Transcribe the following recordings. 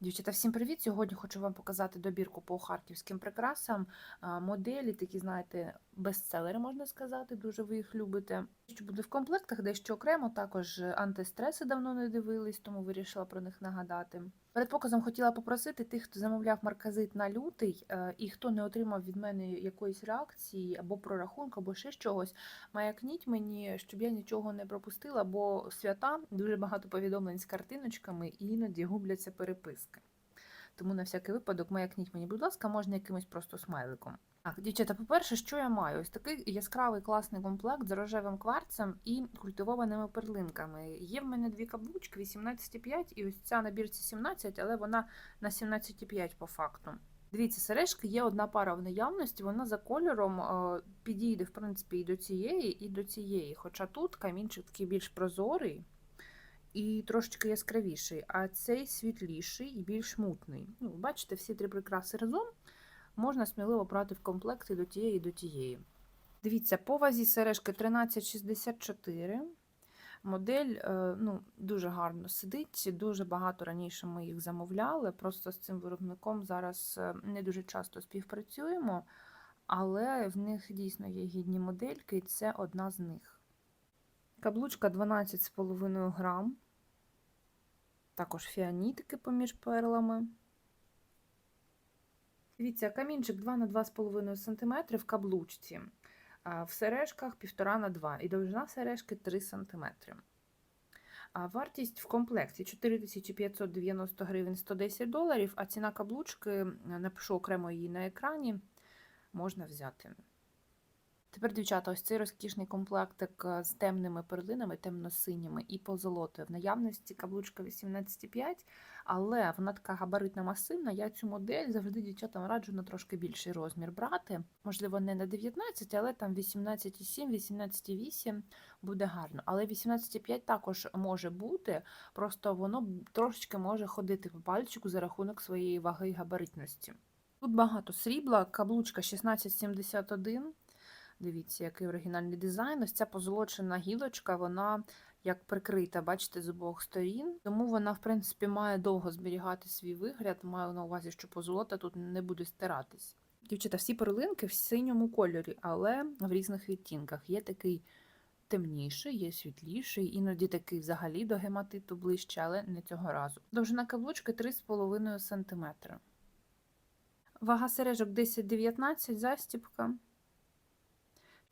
Дівчата, всім привіт! Сьогодні хочу вам показати добірку по харківським прикрасам. Моделі, такі, знаєте, бестселери, можна сказати, дуже ви їх любите. Що буде в комплектах, дещо окремо, також антистреси давно не дивились, тому вирішила про них нагадати. Перед показом хотіла попросити тих, хто замовляв марказит на лютий, е, і хто не отримав від мене якоїсь реакції або прорахунку, або ще чогось, маякніть мені, щоб я нічого не пропустила, бо свята дуже багато повідомлень з картиночками і іноді губляться переписки. Тому на всякий випадок маякніть мені, будь ласка, можна якимось просто смайликом. Так, дівчата, по-перше, що я маю? Ось такий яскравий класний комплект з рожевим кварцем і культивованими перлинками. Є в мене дві каблучки 18,5 і ось ця на бірці 17, але вона на 17,5 по факту. Дивіться, сережки є одна пара в наявності, вона за кольором е, підійде, в принципі, і до цієї, і до цієї. Хоча тут камінчик такий більш прозорий і трошечки яскравіший, а цей світліший і більш мутний. Ну, бачите, всі три прикраси разом можна сміливо брати в комплекти до тієї і до тієї. Дивіться, по вазі сережки 1364. Модель е, ну, дуже гарно сидить, дуже багато раніше ми їх замовляли. Просто з цим виробником зараз е, не дуже часто співпрацюємо, але в них дійсно є гідні модельки, і це одна з них. Каблучка 12,5 грам. Також фіанітики поміж перлами. Дивіться, камінчик 2 на 2,5 см в каблучці. В сережках 1,5 на 2 і довжина сережки 3 см. А вартість в комплекті 4590 гривень 110 доларів, а ціна каблучки, напишу окремо її на екрані, можна взяти. Тепер, дівчата, ось цей розкішний комплектик з темними перлинами, темно-синіми і позолотою. В наявності каблучка 18,5, але вона така габаритна масивна. Я цю модель завжди дівчатам раджу на трошки більший розмір брати. Можливо, не на 19, але там 18,7, 18,8 буде гарно. Але 18,5 також може бути, просто воно трошечки може ходити по пальчику за рахунок своєї ваги і габаритності. Тут багато срібла, каблучка 1671. Дивіться, який оригінальний дизайн. Ось ця позолочена гілочка, вона як прикрита, бачите, з обох сторін. Тому вона, в принципі, має довго зберігати свій вигляд. Маю на увазі, що позолота тут не буде стиратись. Дівчата, всі перлинки в синьому кольорі, але в різних відтінках. Є такий темніший, є світліший, іноді такий взагалі до гематиту ближче, але не цього разу. Довжина каблучки 3,5 см. Вага сережок 10-19, застіпка.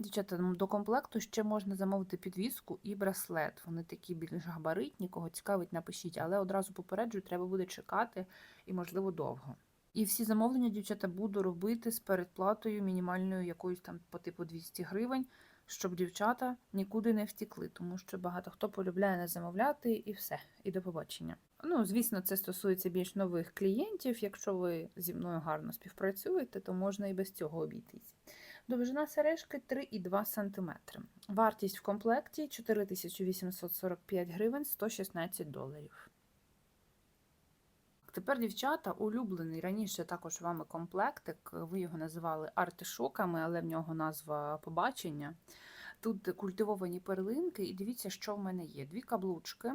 Дівчата, ну, до комплекту ще можна замовити підвіску і браслет. Вони такі більш габаритні, кого цікавить, напишіть, але одразу попереджую, треба буде чекати і, можливо, довго. І всі замовлення, дівчата, буду робити з передплатою мінімальною якоюсь там по типу 200 гривень, щоб дівчата нікуди не втікли, тому що багато хто полюбляє не замовляти і все, і до побачення. Ну, звісно, це стосується більш нових клієнтів. Якщо ви зі мною гарно співпрацюєте, то можна і без цього обійтись. Довжина сережки 3,2 см. Вартість в комплекті 4845 гривень 116 доларів. Тепер, дівчата, улюблений раніше також вами комплектик. Ви його називали артишоками, але в нього назва побачення. Тут культивовані перлинки, і дивіться, що в мене є. Дві каблучки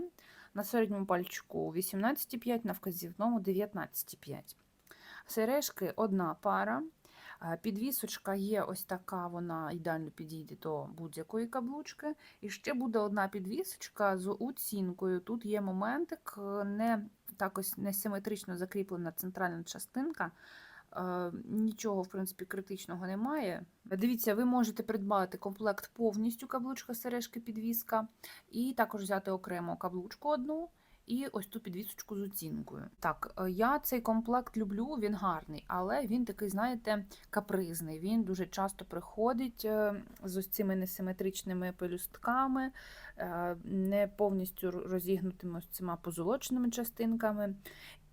на середньому пальчику 18,5, на вказівному 19,5. Сережки одна пара. Підвісочка є ось така, вона ідеально підійде до будь-якої каблучки. І ще буде одна підвісочка з оцінкою. Тут є моментик, не так ось несиметрично закріплена центральна частинка. Нічого, в принципі, критичного немає. Дивіться, ви можете придбати комплект повністю каблучка, сережки, підвіска, і також взяти окремо каблучку одну. І ось ту підвісочку з оцінкою. Так, е, я цей комплект люблю, він гарний, але він такий, знаєте, капризний. Він дуже часто приходить е, з ось цими несиметричними пелюстками, е, не повністю розігнутими ось цими позолоченими частинками.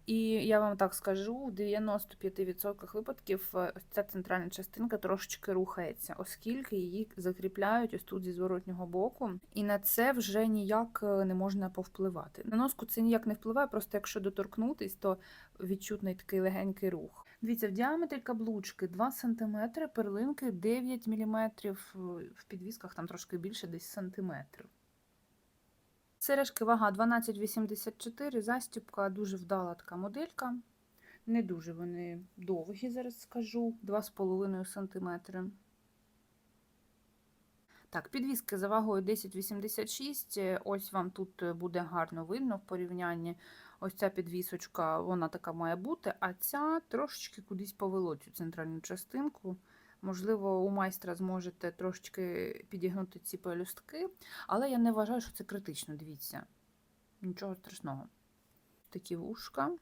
І я вам так скажу: в 95% випадків е, ця центральна частинка трошечки рухається, оскільки її закріпляють ось тут зі зворотнього боку, і на це вже ніяк е, не можна повпливати. На носку це ніяк не впливає, просто якщо доторкнутись, то відчутний такий легенький рух. Дивіться, в діаметрі каблучки 2 см, перлинки 9 мм, в підвісках там трошки більше, десь сантиметрів. Сережки вага 12,84, застібка, дуже вдала така моделька. Не дуже вони довгі, зараз скажу, 2,5 см. Так, підвіски за вагою 10,86. Е, Ось вам тут буде гарно видно в порівнянні. Ось ця підвісочка, вона така має бути, а ця трошечки кудись повело цю центральну частинку. Можливо, у майстра зможете трошечки підігнути ці пелюстки, але я не вважаю, що це критично, дивіться. Нічого страшного. Такі вушка.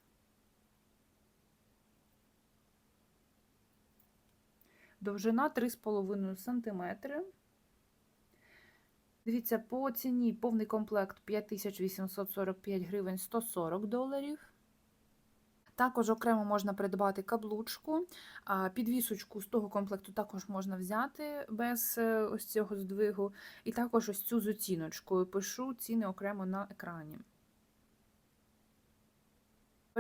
Довжина 3,5 см. Дивіться, по ціні повний комплект 5845 гривень 140 доларів. Також окремо можна придбати каблучку, підвісочку з того комплекту також можна взяти без е, ось цього здвигу. І також ось цю з оціночкою пишу ціни окремо на екрані.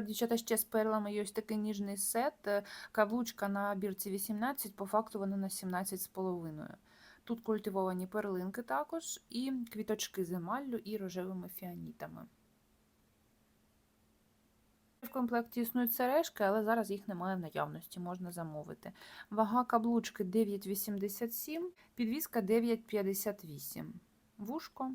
Дівчата ще з перлами є ось такий ніжний сет. Е, Каблучка на бірці 18, по факту вона на 17,5. Тут культивовані перлинки також, і квіточки з емаллю і рожевими фіанітами. В комплекті існують сережки, але зараз їх немає в наявності, можна замовити. Вага каблучки 9,87, підвіска 9,58. Вушко.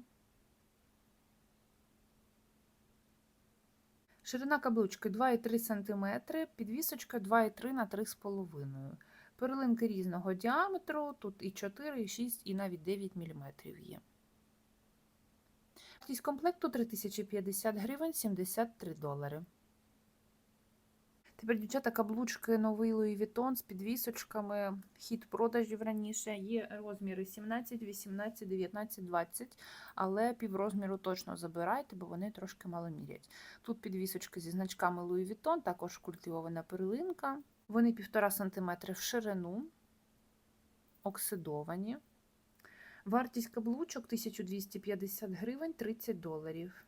Ширина каблучки 2,3 см, підвісочка 2,3 на 3,5 Перлинки різного діаметру, тут і 4, і 6, і навіть 9 мм є. Вартість комплекту 3050 гривень 73 долари. Тепер, дівчата, каблучки новий Louis Vuitton з підвісочками, хід продажів раніше. Є розміри 17, 18, 19, 20, але піврозміру точно забирайте, бо вони трошки мало мірять. Тут підвісочки зі значками Louis Vuitton, також культивована перлинка. Вони 1,5 см в ширину, оксидовані. Вартість каблучок 1250 гривень 30 доларів.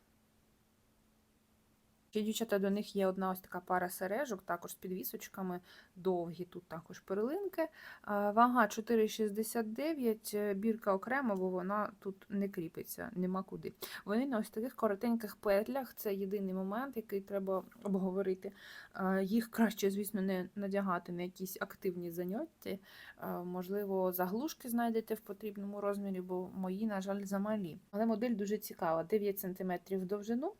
Ще, дівчата, до них є одна ось така пара сережок, також з підвісочками, довгі, тут також перлинки. Вага 4,69, е, бірка окремо, бо вона тут не кріпиться, нема куди. Вони на ось таких коротеньких петлях, це єдиний момент, який треба обговорити. Їх краще, звісно, не надягати на якісь активні заняття. Можливо, заглушки знайдете в потрібному розмірі, бо мої, на жаль, замалі. Але модель дуже цікава: 9 см в довжину.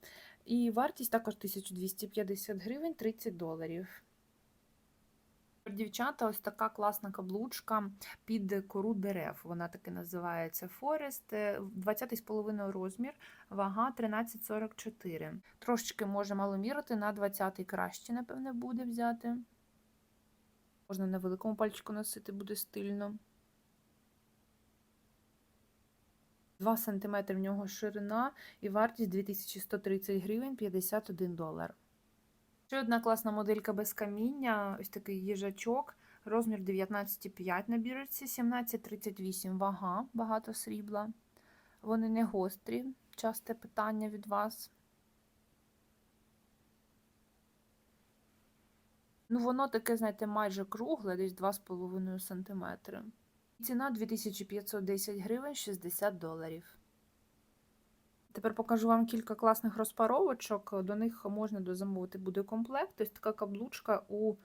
І вартість також 1250 гривень 30 доларів. Дівчата, ось така класна каблучка під кору дерев. Вона таки називається Форест. 20,5 розмір, вага 13,44. Трошечки може маломірити, на 20-й краще, напевне, буде взяти. Можна на великому пальчику носити, буде стильно. 2 см в нього ширина і вартість 2130 гривень 51 долар. Ще одна класна моделька без каміння, ось такий їжачок, розмір 19,5 на бірочці, 17,38 вага, багато срібла. Вони не гострі, часте питання від вас. Ну, воно таке, знаєте, майже кругле, десь 2,5 см. Ціна 2510 гривень 60 доларів. Тепер покажу вам кілька класних розпаровочок. До них можна дозамовити буде комплект. Ось така каблучка у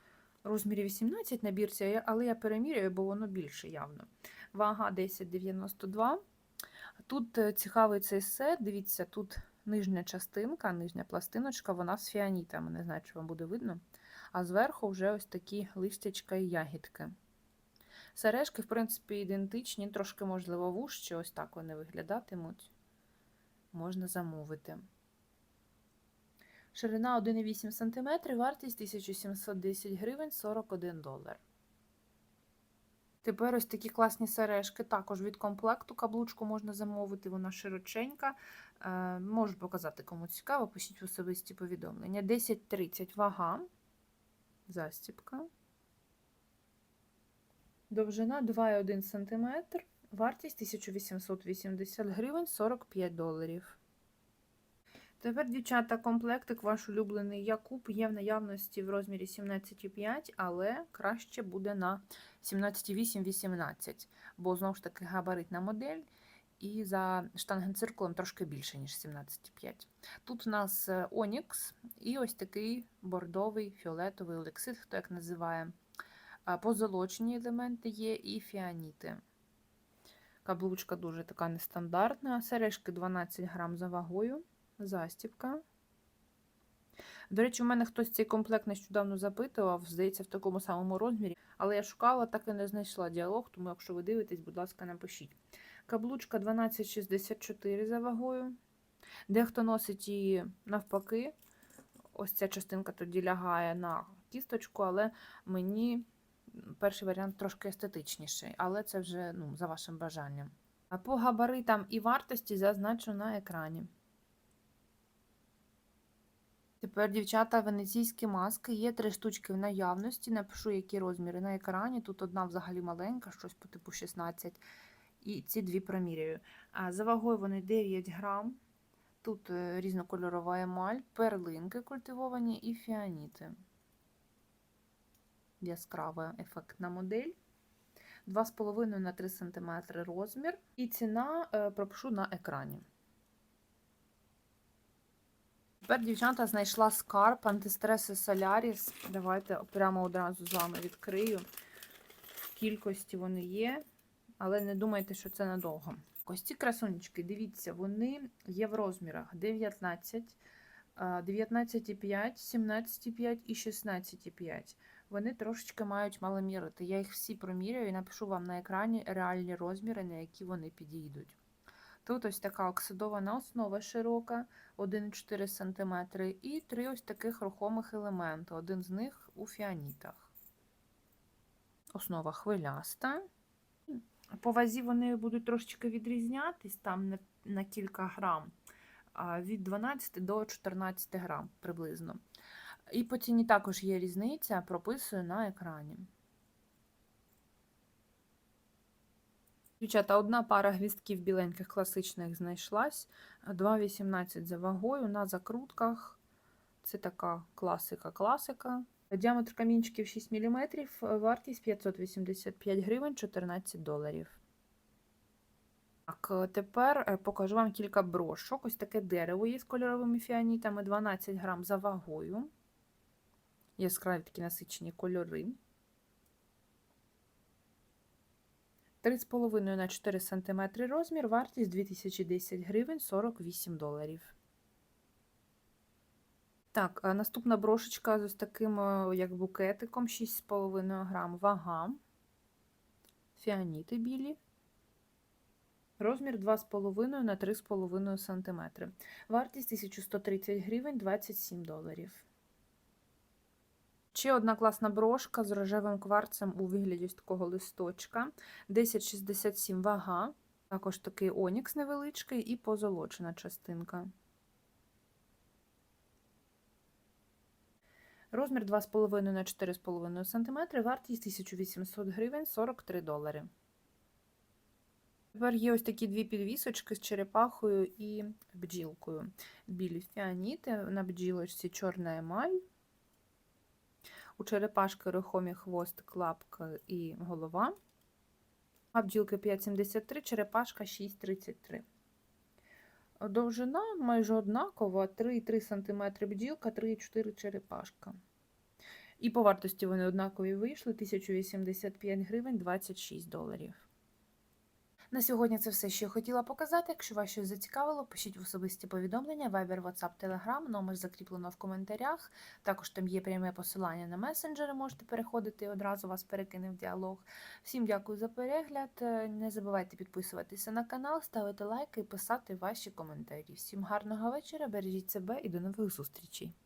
розмірі 18 на бірці, але я переміряю, бо воно більше явно. Вага 10,92. Тут е, цікавий цей сет. Дивіться, тут нижня частинка, нижня пластиночка, вона з фіанітами. Не знаю, чи вам буде видно. А зверху вже ось такі листячка і ягідки. Сережки, в принципі, ідентичні, трошки, можливо, вужчі, ось так вони виглядатимуть. Можна замовити. Ширина 1,8 см, вартість 1710 гривень 41 долар. Тепер ось такі класні сережки. Також від комплекту каблучку можна замовити, вона широченька. Е, можу показати, кому цікаво, пишіть в особисті повідомлення. 10,30 вага, застіпка. Довжина 2,1 см, вартість 1880 гривень 45 доларів. Тепер, дівчата, комплектик ваш улюблений Якуб є в наявності в розмірі 17,5, але краще буде на 17,8-18, бо знову ж таки габаритна модель. і за штангенциркулем трошки більше, ніж 17,5. Тут у нас е, Онікс і ось такий бордовий фіолетовий олексит, хто як називає. Позолочені елементи є і фіаніти. Каблучка дуже така нестандартна. Сережки 12 грам за вагою, застібка. До речі, у мене хтось цей комплект нещодавно запитував, здається, в такому самому розмірі, але я шукала, так і не знайшла діалог, тому якщо ви дивитесь, будь ласка, напишіть. Каблучка 12,64 за вагою. Дехто носить її навпаки. Ось ця частинка тоді лягає на кісточку, але мені перший варіант трошки естетичніший, але це вже ну, за вашим бажанням. А по габаритам і вартості зазначу на екрані. Тепер, дівчата, венеційські маски. Є три штучки в наявності. Напишу, які розміри на екрані. Тут одна взагалі маленька, щось по типу 16. І ці дві проміряю. А за вагою вони 9 грам. Тут е, різнокольорова емаль, перлинки культивовані і фіаніти. Яскрава ефектна модель. 2,5 на 3 см розмір. І ціна е, пропишу на екрані. Тепер дівчата знайшла скарб антистреси Соляріс. Давайте прямо одразу з вами відкрию. В кількості вони є, але не думайте, що це надовго. Ось ці красунечки, дивіться, вони є в розмірах 19, 19,5, 17,5 і 16,5. Вони трошечки мають маломірити. Я їх всі проміряю і напишу вам на екрані реальні розміри, на які вони підійдуть. Тут ось така оксидована основа широка, 1,4 см, і три ось таких рухомих елементи. Один з них у фіанітах. Основа хвиляста. По вазі вони будуть трошечки відрізнятись там на, кілька грам, від 12 до 14 грам приблизно. І по ціні також є різниця, прописую на екрані. Дівчата, одна пара гвістків біленьких класичних знайшлась. 2,18 за вагою на закрутках. Це така класика-класика. Діаметр камінчиків 6 мм, вартість 585 гривень 14 доларів. Так, тепер покажу вам кілька брошок. Ось таке дерево є з кольоровими фіанітами, 12 грам за вагою. Яскраві такі насичені кольори. 3,5 на 4 см розмір, вартість 2010 гривень 48 доларів. Так, наступна брошечка з таким е, як букетиком 6,5 грам вага. Фіаніти білі. Розмір 2,5 на 3,5 см. Вартість 1130 гривень 27 доларів. Ще одна класна брошка з рожевим кварцем у вигляді ось такого листочка. 10,67 вага. Також такий онікс невеличкий і позолочена частинка. Розмір 2,5 на 4,5 см, вартість 1800 гривень 43 долари. Тепер є ось такі дві підвісочки з черепахою і бджілкою. Білі фіаніти, на бджілочці чорна емаль. У черепашки рухомі хвост, клапка і голова. А бджілки 5,73, черепашка 6,33. Довжина майже однакова, 3,3 см бджілка, 3,4 черепашка. І по вартості вони однакові вийшли 1085 гривень 26 доларів. На сьогодні це все, що я хотіла показати. Якщо вас щось зацікавило, пишіть в особисті повідомлення, Viber, WhatsApp, Telegram, номер закріплено в коментарях. Також там є пряме посилання на месенджери, можете переходити і одразу вас перекине в діалог. Всім дякую за перегляд. Не забувайте підписуватися на канал, ставити лайки і писати ваші коментарі. Всім гарного вечора, бережіть себе і до нових зустрічей!